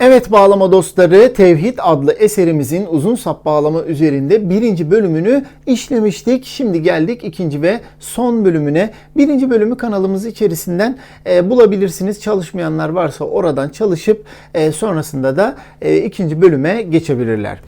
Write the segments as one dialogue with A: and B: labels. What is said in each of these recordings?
A: Evet bağlama dostları Tevhid adlı eserimizin uzun sap bağlama üzerinde birinci bölümünü işlemiştik. Şimdi geldik ikinci ve son bölümüne. Birinci bölümü kanalımız içerisinden e, bulabilirsiniz. Çalışmayanlar varsa oradan çalışıp e, sonrasında da e, ikinci bölüme geçebilirler.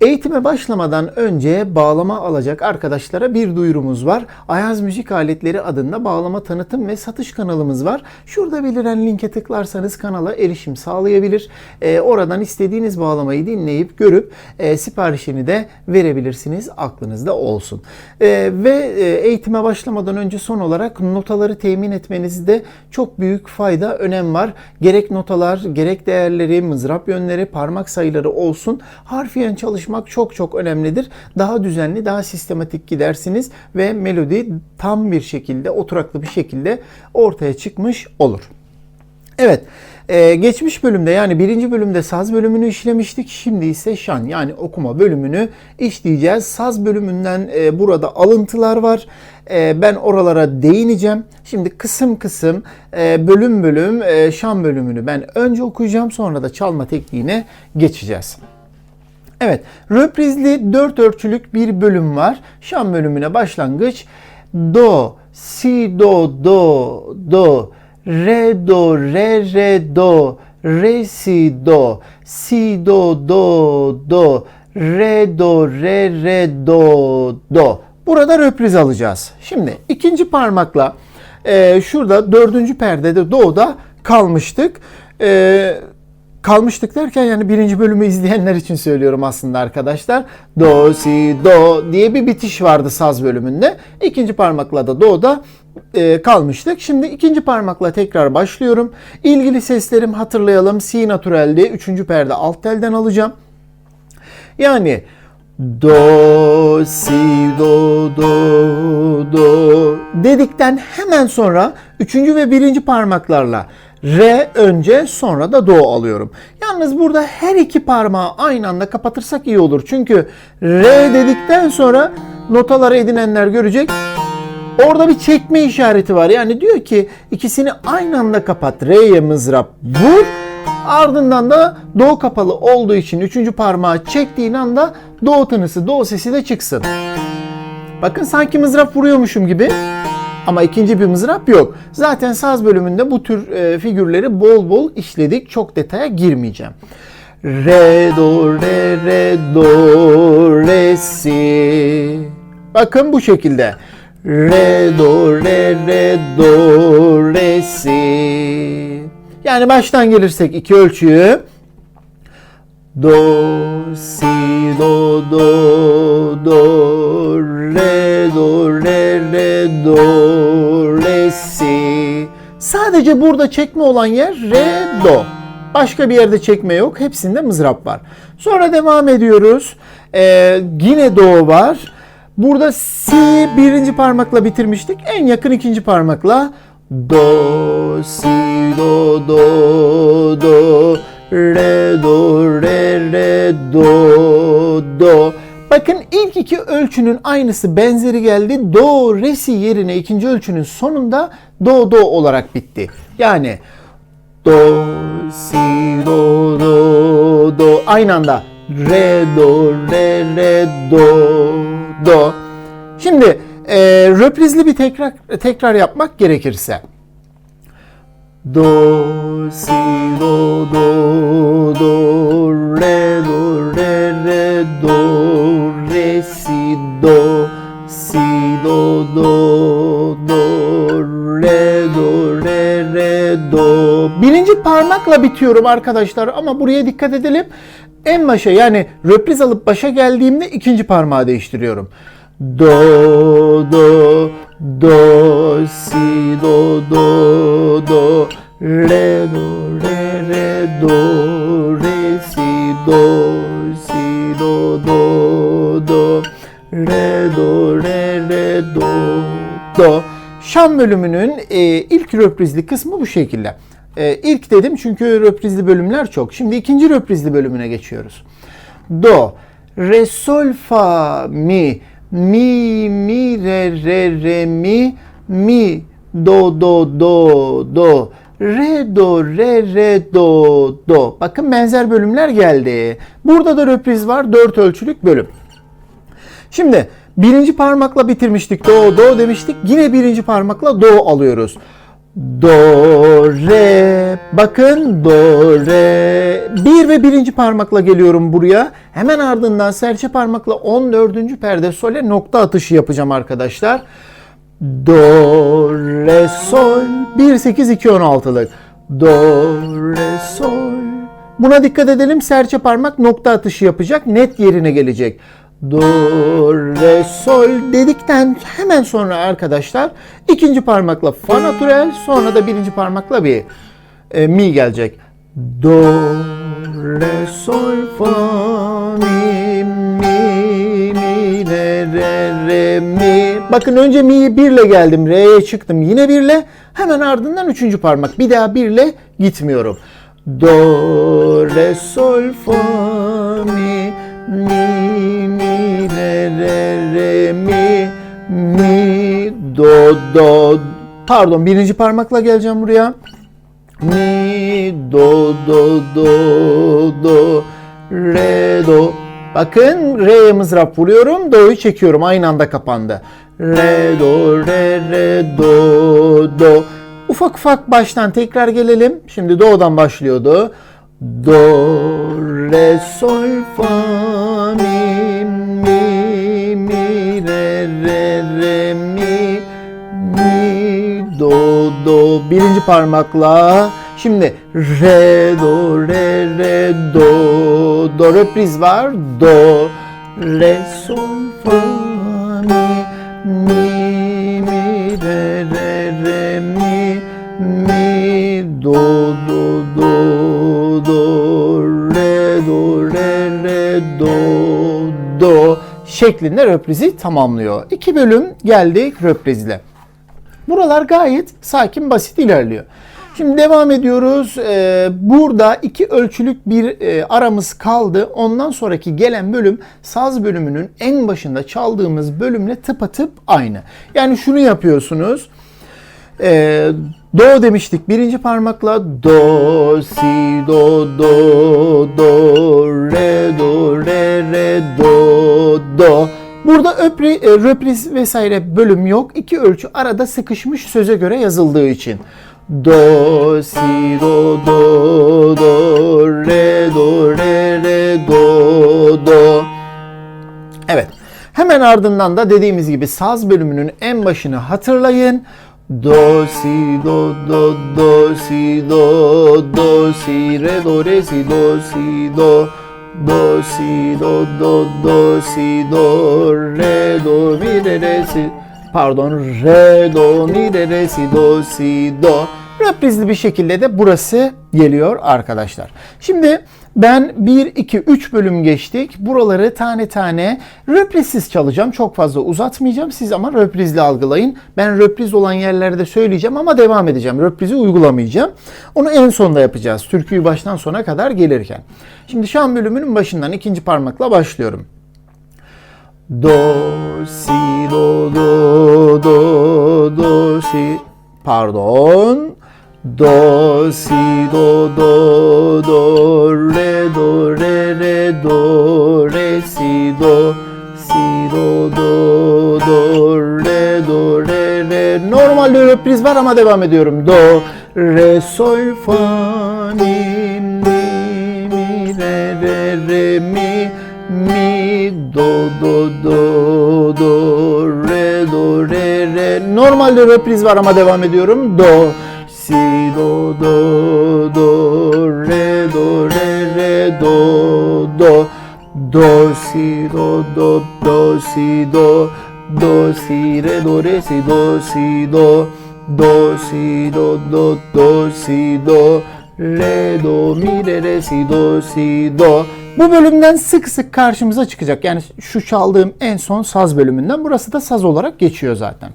A: Eğitime başlamadan önce bağlama alacak arkadaşlara bir duyurumuz var. Ayaz Müzik Aletleri adında bağlama tanıtım ve satış kanalımız var. Şurada beliren linke tıklarsanız kanala erişim sağlayabilir. Ee, oradan istediğiniz bağlamayı dinleyip görüp e, siparişini de verebilirsiniz. Aklınızda olsun. Ee, ve e, eğitime başlamadan önce son olarak notaları temin etmenizde çok büyük fayda, önem var. Gerek notalar, gerek değerleri, mızrap yönleri, parmak sayıları olsun. Harfiyen çalışmak çok çok önemlidir. Daha düzenli, daha sistematik gidersiniz ve melodi tam bir şekilde, oturaklı bir şekilde ortaya çıkmış olur. Evet, e, geçmiş bölümde yani birinci bölümde saz bölümünü işlemiştik. Şimdi ise şan yani okuma bölümünü işleyeceğiz. Saz bölümünden e, burada alıntılar var. E, ben oralara değineceğim. Şimdi kısım kısım, bölüm bölüm, şan bölümünü ben önce okuyacağım. Sonra da çalma tekniğine geçeceğiz. Evet, röprizli 4 ölçülük bir bölüm var. Şan bölümüne başlangıç. Do, si, do, do, do, re, do, re, re, do, re, si, do, si, do, do, do, re, do, re, re, do, do. Burada röpriz alacağız. Şimdi ikinci parmakla e, şurada dördüncü perdede do'da kalmıştık. E, kalmıştık derken yani birinci bölümü izleyenler için söylüyorum aslında arkadaşlar. Do, si, do diye bir bitiş vardı saz bölümünde. İkinci parmakla da do'da e, kalmıştık. Şimdi ikinci parmakla tekrar başlıyorum. İlgili seslerim hatırlayalım. Si naturalde üçüncü perde alt telden alacağım. Yani do, si, do, do, do dedikten hemen sonra üçüncü ve birinci parmaklarla re önce sonra da do alıyorum. Yalnız burada her iki parmağı aynı anda kapatırsak iyi olur. Çünkü re dedikten sonra notaları edinenler görecek. Orada bir çekme işareti var. Yani diyor ki ikisini aynı anda kapat. Re'ye mızrap vur. Ardından da do kapalı olduğu için üçüncü parmağı çektiğin anda do tınısı, do sesi de çıksın. Bakın sanki mızrap vuruyormuşum gibi. Ama ikinci bir mızrap yok. Zaten saz bölümünde bu tür e, figürleri bol bol işledik. Çok detaya girmeyeceğim. Re, do, re, re, do, re, si. Bakın bu şekilde. Re, do, re, re, do, re, si. Yani baştan gelirsek iki ölçüyü. Do, si, do, do, do, re, do, re, re, do, re, si. Sadece burada çekme olan yer re, do. Başka bir yerde çekme yok. Hepsinde mızrap var. Sonra devam ediyoruz. Ee, yine do var. Burada si birinci parmakla bitirmiştik. En yakın ikinci parmakla do, si, do, do, do, re, do, re, re, do, do. Bakın ilk iki ölçünün aynısı benzeri geldi. Do, re, si yerine ikinci ölçünün sonunda do, do olarak bitti. Yani do, si, do, do, do aynı anda re, do, re, re, do, do. Şimdi e, röprizli bir tekrar tekrar yapmak gerekirse. Do, si, do, do, do, re, do, re, re, do, re, si, do, si, do, do, do, re, do, re, re, do. Birinci parmakla bitiyorum arkadaşlar ama buraya dikkat edelim. En başa yani röpriz alıp başa geldiğimde ikinci parmağı değiştiriyorum. Do, do, do, si, do, do, do, re, do, re, re, do, re, si, do, si, do, do, do, re, do, re, re, do, do. Şan bölümünün e, ilk röprizli kısmı bu şekilde. Ee, ilk dedim çünkü röprizli bölümler çok. Şimdi ikinci röprizli bölümüne geçiyoruz. Do, re, sol, fa, mi, mi, mi, re, re, re, mi, mi, do, do, do, do, re, do, re, re, do, do. Bakın benzer bölümler geldi. Burada da röpriz var. Dört ölçülük bölüm. Şimdi birinci parmakla bitirmiştik. Do, do demiştik. Yine birinci parmakla do alıyoruz. Do, re. Bakın do, re. Bir ve birinci parmakla geliyorum buraya. Hemen ardından serçe parmakla 14. perde sole nokta atışı yapacağım arkadaşlar. Do, re, sol. 1, 8, 2, 16'lık. Do, re, sol. Buna dikkat edelim. Serçe parmak nokta atışı yapacak. Net yerine gelecek. Do, re, sol dedikten hemen sonra arkadaşlar ikinci parmakla fa natürel sonra da birinci parmakla bir e, mi gelecek. Do, re, sol, fa, mi, mi, mi, re, re, re, mi. Bakın önce mi'yi birle geldim. Re'ye çıktım. Yine birle. Hemen ardından üçüncü parmak. Bir daha birle gitmiyorum. Do, re, sol, fa, mi, mi, mi, re, re, mi, mi, do, do. Pardon birinci parmakla geleceğim buraya. Mi, do, do, do, do, re, do. Bakın re'ye mızrap vuruyorum, do'yu çekiyorum. Aynı anda kapandı. Re, do, re, re, do, do. Ufak ufak baştan tekrar gelelim. Şimdi do'dan başlıyordu. Do, re, sol, fa, do. Birinci parmakla. Şimdi re, do, re, re, do, do. Reprise var. Do, re, sol, fa, mi, mi, mi, re, re, re, mi, mi, do, do, do, do, re, do, re, re, do, do şeklinde röprizi tamamlıyor. İki bölüm geldik röprizle. Buralar gayet sakin, basit ilerliyor. Şimdi devam ediyoruz. Ee, burada iki ölçülük bir e, aramız kaldı. Ondan sonraki gelen bölüm saz bölümünün en başında çaldığımız bölümle tıpatıp aynı. Yani şunu yapıyorsunuz. Ee, do demiştik birinci parmakla do si do do do re do re re do do Burada öpri, e, röpriz vesaire bölüm yok. İki ölçü arada sıkışmış söze göre yazıldığı için. Do, si, do, do, do, re, do, re, re, do, do. Evet. Hemen ardından da dediğimiz gibi saz bölümünün en başını hatırlayın. Do, si, do, do, do, si, do, do, si, re, do, re, si, do, si, do. Do, si, do, do, do, si, do, re, do, mi, re, re, si. Pardon, re, do, mi, re, re, si, do, si, do. Reprizli bir şekilde de burası geliyor arkadaşlar. Şimdi ben 1, 2, 3 bölüm geçtik. Buraları tane tane röprizsiz çalacağım. Çok fazla uzatmayacağım. Siz ama röprizli algılayın. Ben röpriz olan yerlerde söyleyeceğim ama devam edeceğim. Röprizi uygulamayacağım. Onu en sonda yapacağız. Türküyü baştan sona kadar gelirken. Şimdi şan bölümünün başından ikinci parmakla başlıyorum. Do, si, do, do, do, do, si. Pardon. Do, si, do, do, do, re, do, re, re, do, re, si, do, si, do, do, do, re, do, re, re. Normalde röpriz var ama devam ediyorum. Do, re, sol, fa, mi, mi, mi, re, re, re, mi, mi, do, do, do, do, re, do, re, re. Normalde röpriz var ama devam ediyorum. Do, si, do, do, do, re, do, re, re, do, do. Do, si, do, do, do, si, do, do, si, re, do, re, si, do, si, do, do, si, do, do, do, si, do, re, do, mi, re, re, si, do, si, do. Bu bölümden sık sık karşımıza çıkacak. Yani şu çaldığım en son saz bölümünden. Burası da saz olarak geçiyor zaten.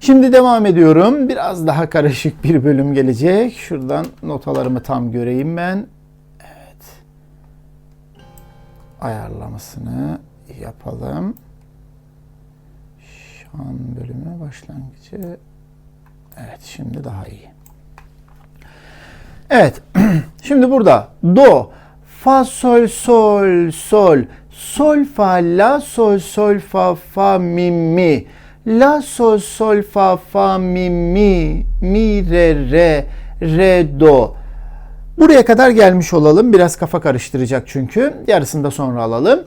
A: Şimdi devam ediyorum. Biraz daha karışık bir bölüm gelecek. Şuradan notalarımı tam göreyim ben. Evet. Ayarlamasını yapalım. Şan bölümü başlangıcı. Evet şimdi daha iyi. Evet. Şimdi burada do, fa sol sol sol, sol fa la sol sol fa fa mi mi, la sol sol fa fa mi mi, mi re re, re do. Buraya kadar gelmiş olalım. Biraz kafa karıştıracak çünkü. Yarısını da sonra alalım.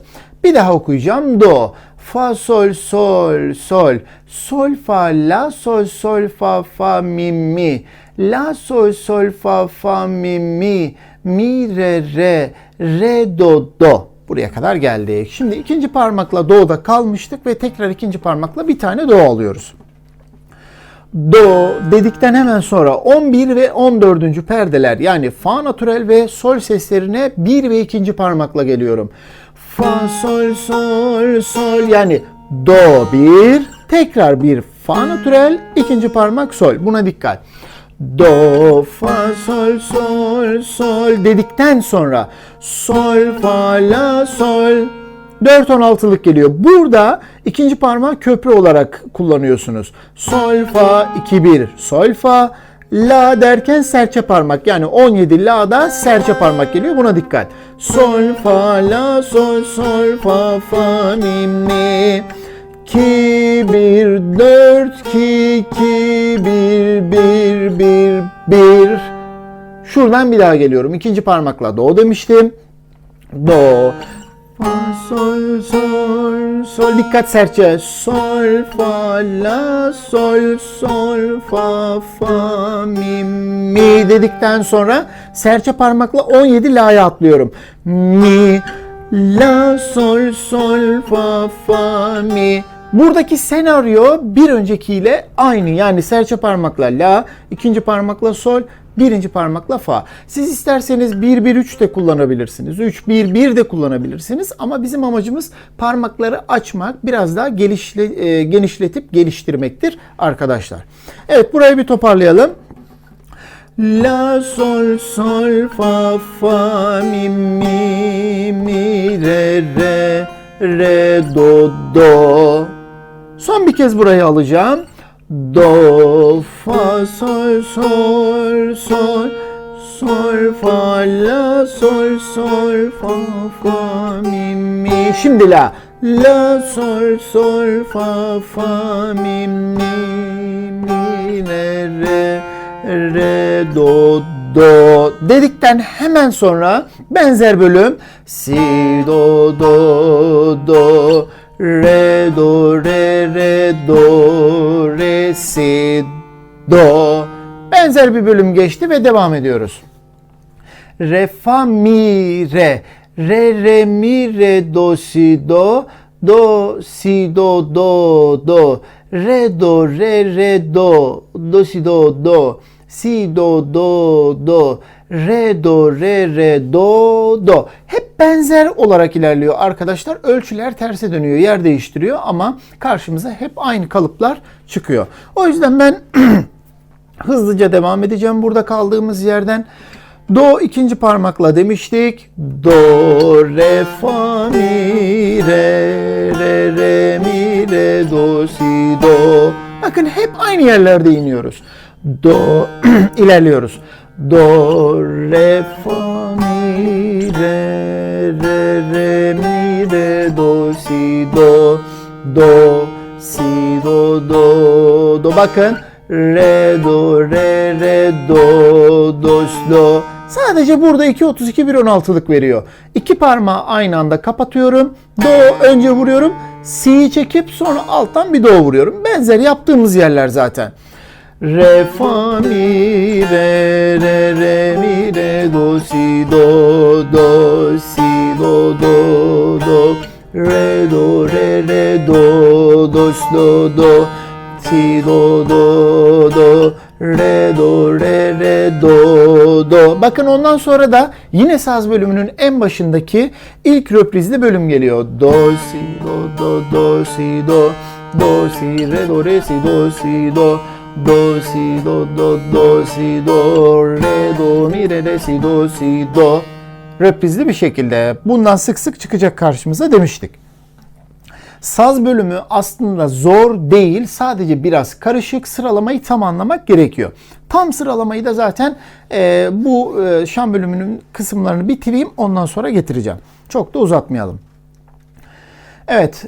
A: Bir daha okuyacağım. Do, fa sol sol sol, sol fa la sol sol fa fa mi mi, la sol sol fa fa mi mi, mi re re, re do do. Buraya kadar geldik. Şimdi ikinci parmakla do'da kalmıştık ve tekrar ikinci parmakla bir tane do alıyoruz. Do dedikten hemen sonra 11 ve 14. perdeler yani fa natürel ve sol seslerine 1 ve 2. parmakla geliyorum. Fa sol sol sol yani do 1 tekrar bir fa natürel ikinci parmak sol buna dikkat. Do, fa, sol, sol, sol dedikten sonra sol, fa, la, sol 4-16'lık geliyor. Burada ikinci parmağı köprü olarak kullanıyorsunuz. Sol, fa, 2-1, sol, fa, la derken serçe parmak. Yani 17 la'da serçe parmak geliyor. Buna dikkat. Sol, fa, la, sol, sol, fa, fa, mi, mi. 2, 1, 4, 2, 2, 1, 1, 1, 1. Şuradan bir daha geliyorum. İkinci parmakla do demiştim. Do, fa, sol, sol, sol. Dikkat serçe. Sol, fa, la, sol, sol, fa, fa, mi, mi dedikten sonra serçe parmakla 17 la'ya atlıyorum. Mi, la, sol, sol, fa, fa, mi. Buradaki senaryo bir öncekiyle aynı. Yani serçe parmakla la, ikinci parmakla sol, birinci parmakla fa. Siz isterseniz 1-1-3 de kullanabilirsiniz. 3-1-1 de kullanabilirsiniz. Ama bizim amacımız parmakları açmak, biraz daha gelişle, e, genişletip geliştirmektir arkadaşlar. Evet burayı bir toparlayalım. La sol sol fa fa mi mi mi re re re do do. Son bir kez burayı alacağım. Do fa sol sol sol. Sol fa la sol sol fa fa mi mi. Şimdi la. La sol sol fa fa mi mi mi re re re do do. Dedikten hemen sonra benzer bölüm. Si do do do re do re re do re si do. Benzer bir bölüm geçti ve devam ediyoruz. Re fa mi re. Re re mi re do si do. Do si do do do. Re do re re do. Do si do do si do do do re do re re do do hep benzer olarak ilerliyor arkadaşlar ölçüler terse dönüyor yer değiştiriyor ama karşımıza hep aynı kalıplar çıkıyor o yüzden ben hızlıca devam edeceğim burada kaldığımız yerden Do ikinci parmakla demiştik. Do, re, fa, mi, re, re, re, mi, re, do, si, do. Bakın hep aynı yerlerde iniyoruz. Do, ilerliyoruz. Do, re, fa, mi, re, re, re, mi, re, do, si, do, do, si, do, do, do. Bakın. Re, do, re, re, do, do, do. Sadece burada 2.32 1.16'lık veriyor. İki parmağı aynı anda kapatıyorum. Do önce vuruyorum. Si'yi çekip sonra alttan bir do vuruyorum. Benzer yaptığımız yerler zaten. Re, fa, mi, re, re, re, mi, re, do, si, do, do, si, do, do, do. Re, do, re, re, do, do, do, do. Si, do, do, do. Re, do, re, re, do, do. Bakın ondan sonra da yine saz bölümünün en başındaki ilk röprizli bölüm geliyor. Do, si, do, do, do, si, do. do si re do re si do si do do si do do do si do re do mi re re si do si do reprizli bir şekilde bundan sık sık çıkacak karşımıza demiştik. Saz bölümü aslında zor değil. Sadece biraz karışık. Sıralamayı tam anlamak gerekiyor. Tam sıralamayı da zaten e, bu e, şan bölümünün kısımlarını bitireyim. Ondan sonra getireceğim. Çok da uzatmayalım. Evet.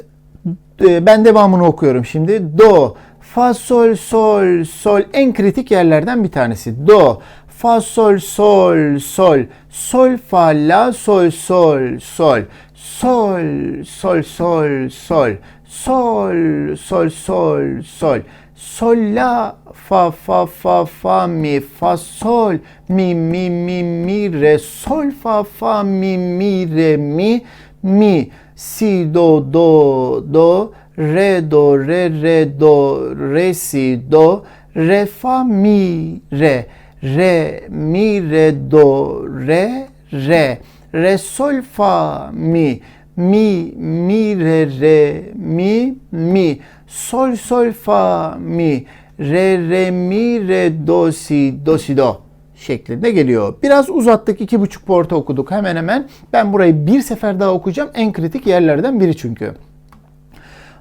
A: e, ben devamını okuyorum şimdi. Do, fa, sol, sol, sol. En kritik yerlerden bir tanesi. Do, fa, sol, sol, sol. Sol, fa, la, sol, sol, sol. Sol, sol, sol, sol. Sol, sol, sol, sol. Sol, la, fa, fa, fa, fa, mi, fa, sol, mi, mi, mi, mi, re, sol, fa, fa, mi, mi, re, mi, mi, si, do, do, do, re, do, re, re, do, re, si, do, re, fa, mi, re, re, mi, re, do, re, re, re, sol, fa, mi, mi, mi, re, re, mi, mi, sol, sol, fa, mi, re, re, mi, re, do, si, do, si, do şeklinde geliyor. Biraz uzattık, iki buçuk porta okuduk hemen hemen. Ben burayı bir sefer daha okuyacağım. En kritik yerlerden biri çünkü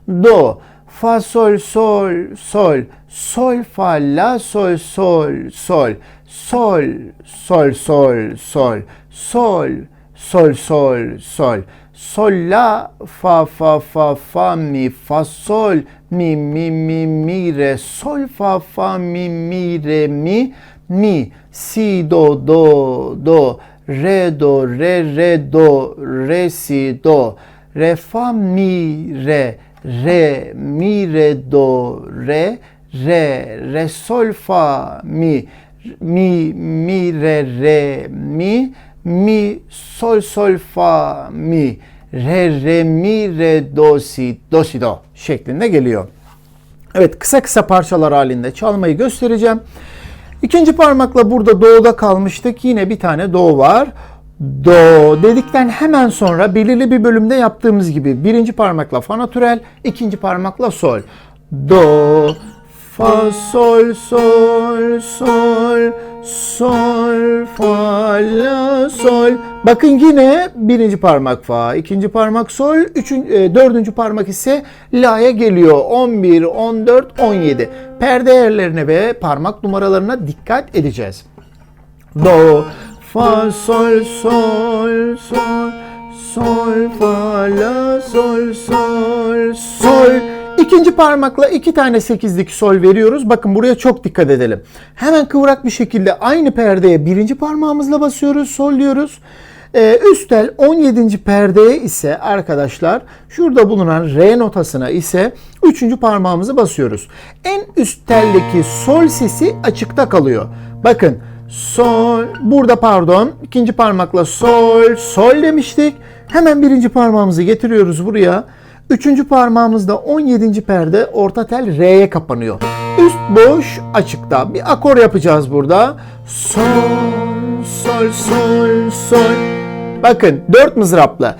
A: do, fa sol sol sol, sol fa la sol sol sol, sol sol sol sol, sol sol sol sol, sol la fa fa fa fa mi fa sol. Mi mi mi mi re. Sol fa fa mi mi re mi mi. Si do do do. Re do re re do. Re si do. Re fa mi re re, mi, re, do, re, re, re, sol, fa, mi, mi, mi, re, re, mi, mi, sol, sol, fa, mi, re, re, mi, re, do, si, do, si, do şeklinde geliyor. Evet kısa kısa parçalar halinde çalmayı göstereceğim. İkinci parmakla burada do'da kalmıştık. Yine bir tane do var. Do dedikten hemen sonra belirli bir bölümde yaptığımız gibi birinci parmakla fa natürel, ikinci parmakla sol. Do, fa, sol, sol, sol, sol, fa, la, sol. Bakın yine birinci parmak fa, ikinci parmak sol, üçüncü, e, dördüncü parmak ise la'ya geliyor. 11, 14, 17. Perde yerlerine ve parmak numaralarına dikkat edeceğiz. Do, fa, sol, sol, sol, sol, fa, la, sol, sol, sol. İkinci parmakla iki tane sekizlik sol veriyoruz. Bakın buraya çok dikkat edelim. Hemen kıvrak bir şekilde aynı perdeye birinci parmağımızla basıyoruz, sol diyoruz. Ee, üst tel 17. perdeye ise arkadaşlar şurada bulunan re notasına ise 3. parmağımızı basıyoruz. En üst teldeki sol sesi açıkta kalıyor. Bakın sol burada pardon ikinci parmakla sol sol demiştik. Hemen birinci parmağımızı getiriyoruz buraya. Üçüncü parmağımızda 17. perde orta tel R'ye kapanıyor. Üst boş açıkta. Bir akor yapacağız burada. Sol, sol, sol, sol. Bakın dört mızraplı.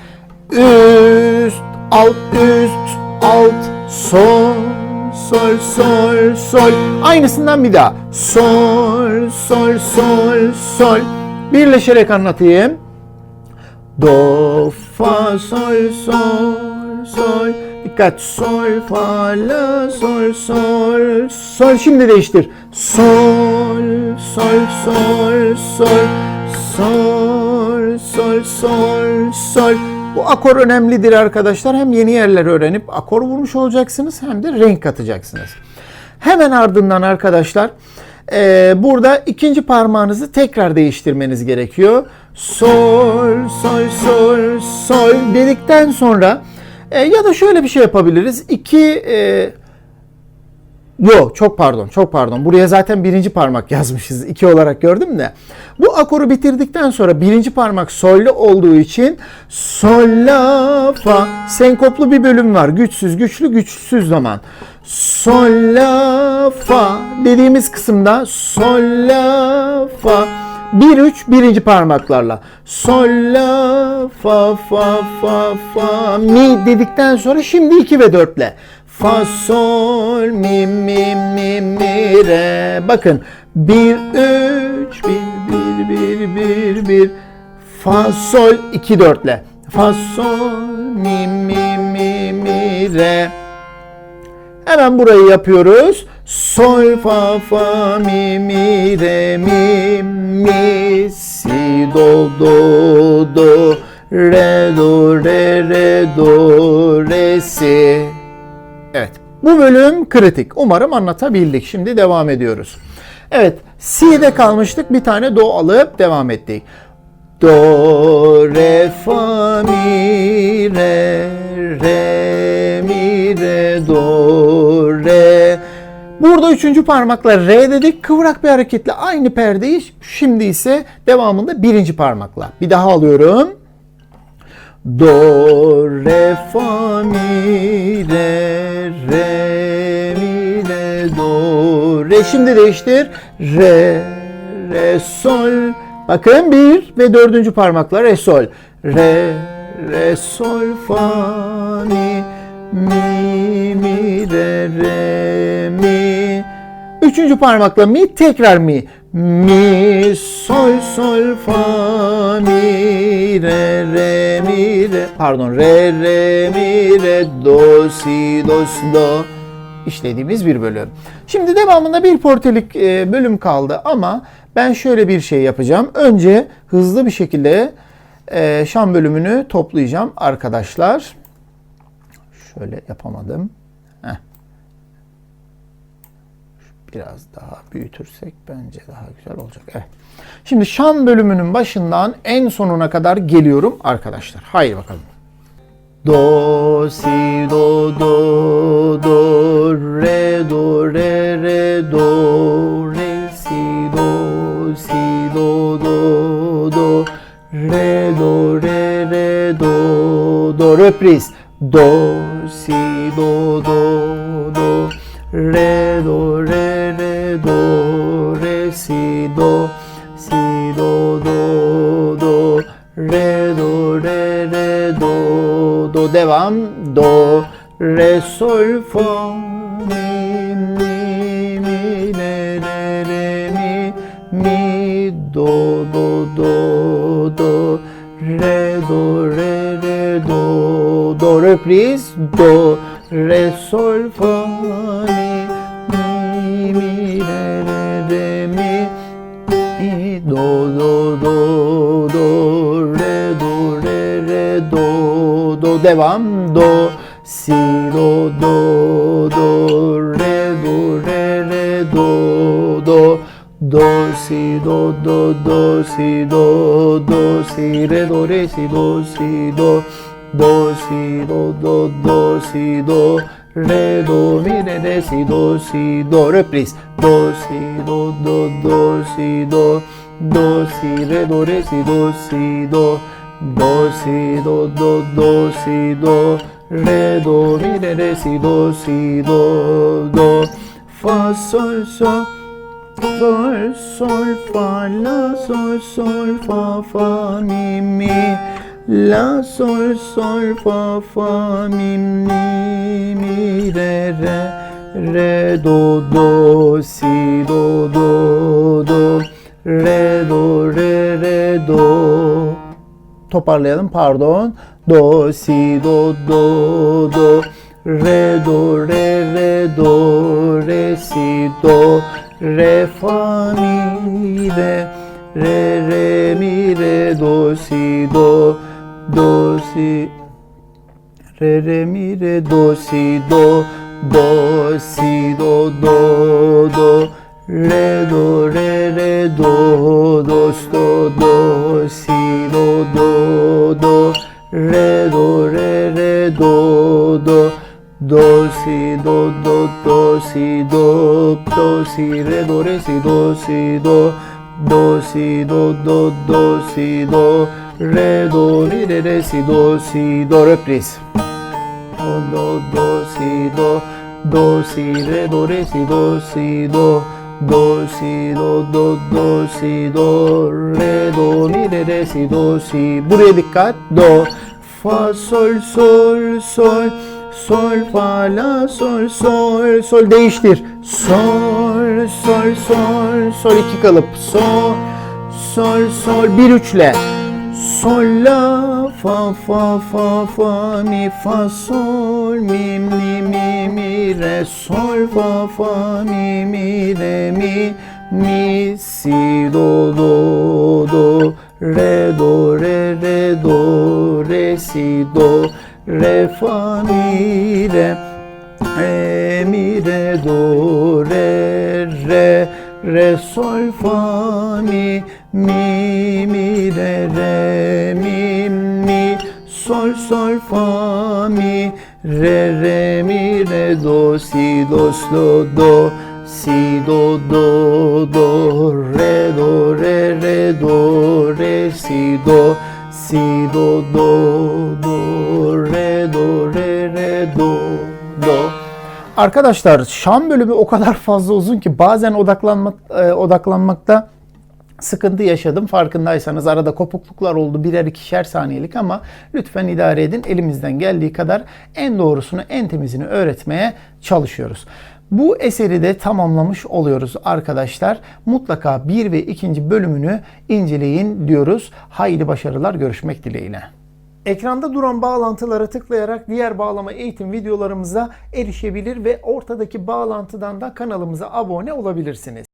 A: Üst, alt, üst, alt, sol, sol, sol, sol. Aynısından bir daha. Sol, sol, sol, sol. Birleşerek anlatayım. Do, fa, sol, sol, sol. Dikkat. Sol, fa, la, sol, sol, sol. Şimdi değiştir. Sol, sol, sol, sol. Sol, sol, sol, sol. Bu akor önemlidir arkadaşlar. Hem yeni yerler öğrenip akor vurmuş olacaksınız hem de renk katacaksınız. Hemen ardından arkadaşlar e, burada ikinci parmağınızı tekrar değiştirmeniz gerekiyor. Sol, sol, sol, sol dedikten sonra e, ya da şöyle bir şey yapabiliriz. İki e, Yo çok pardon çok pardon. Buraya zaten birinci parmak yazmışız. iki olarak gördüm de. Bu akoru bitirdikten sonra birinci parmak sollu olduğu için sol la fa senkoplu bir bölüm var. Güçsüz güçlü güçsüz zaman. Sol la fa dediğimiz kısımda sol la fa 1 3 birinci parmaklarla sol la fa fa fa fa mi dedikten sonra şimdi 2 ve 4 ile fa sol mi mi mi mi re. Bakın 1 3 1 1 1 1 1 fa sol 2 4'le. Fa sol mi mi mi mi re. Hemen burayı yapıyoruz. Sol fa fa mi mi re mi mi si do do do re do re re do re si. Bu bölüm kritik. Umarım anlatabildik. Şimdi devam ediyoruz. Evet. Si'de kalmıştık. Bir tane do alıp devam ettik. Do, re, fa, mi, re, re, mi, re, do, re. Burada üçüncü parmakla re dedik. Kıvrak bir hareketle aynı perdeyi şimdi ise devamında birinci parmakla. Bir daha alıyorum. Do, re, fa, mi, re, re, mi, re, do, re. Şimdi değiştir. Re, re, sol. Bakın bir ve dördüncü parmakla re, sol. Re, re, sol, fa, mi, mi, mi, re, re, mi. Üçüncü parmakla mi, tekrar mi. Mi, sol, sol, fa, mi, re, re, mi, re. Pardon, re, re, mi, re, do, si, do, si, do. İşlediğimiz bir bölüm. Şimdi devamında bir portelik e, bölüm kaldı ama ben şöyle bir şey yapacağım. Önce hızlı bir şekilde e, şan bölümünü toplayacağım arkadaşlar. Şöyle yapamadım. Biraz daha büyütürsek bence daha güzel olacak. Evet. Şimdi şan bölümünün başından en sonuna kadar geliyorum arkadaşlar. Haydi bakalım. Do, si, do, do, do, re, do, re, re, do, re, si, do, si, do, do, do, re, do, re, re, do, do, reprise. Do, si, do, do, do, re, do, do, re, si, do, si, do, do, do, re, do, re, re, do, do, devam, do, re, sol, fa, mi, mi, mi, re, re, re, mi, mi, do, do, do, do, re, do, re, re, do, do, reprise, do, re, sol, fa, mi, do, do, do, do, re, do, re, re, do, do, devam, do, si, do, do, do, re, do, re, re, do, do, do, si, do, do, do, si, do, do, si, re, do, re, si, do, si, do, do, si, do, do, do, si, do, re, do, mi, re, re, si, do, si, do, reprise, do, si, do, do, do, si, do, do, si, re, do, re, si, do, si, do, do, si, do, do, do, si, do, re, do, mi, re, re, si, do, si, do, do, fa, sol, sol, sol, sol, fa, la, sol, sol, fa, fa, mi, mi, la, sol, sol, fa, fa, mi, mi, mi, re, re, re, do, do, si, do, do, do, re, do, re, re, do. Toparlayalım pardon. Do, si, do, do, do, re, do, re, re, do, re, si, do, re, fa, mi, re, re, re, mi, re, do, si, do, do, si, re, re, mi, re, do, si, do, do, si, do, do, do, re, do, re, re, do, do, sto, do, si, do, do, do, re, do, re, re, do, do, do, si, do, do, do, si, do, do, si, re, do, re, si, do, si, do, do, si, do, do, do, si, do, re, do, mi, re, re, si, do, si, do, reprise. Do, do, do, si, do, do, si, re, do, re, si, do, si, do, do, si, do, do, do, si, do, re, do, mi, re, re, si, do, si. Buraya dikkat. Do, fa, sol, sol, sol, sol fa la sol sol sol değiştir sol sol sol sol iki kalıp sol sol sol bir üçle sol la fa fa fa fa mi fa sol mi mi mi mi re sol fa fa mi mi re mi mi si do do do re do re re do re si do re fa mi re re mi re do re re re sol fa mi mi mi re re mi mi sol sol fa mi re re mi re do si do do do si do do do. Re do re re do re si do si do do do. Re do re re do do. Arkadaşlar Şam bölümü o kadar fazla uzun ki bazen odaklanmak e, odaklanmakta sıkıntı yaşadım. Farkındaysanız arada kopukluklar oldu birer ikişer saniyelik ama lütfen idare edin. Elimizden geldiği kadar en doğrusunu, en temizini öğretmeye çalışıyoruz. Bu eseri de tamamlamış oluyoruz arkadaşlar. Mutlaka bir ve ikinci bölümünü inceleyin diyoruz. Haydi başarılar görüşmek dileğiyle. Ekranda duran bağlantılara tıklayarak diğer bağlama eğitim videolarımıza erişebilir ve ortadaki bağlantıdan da kanalımıza abone olabilirsiniz.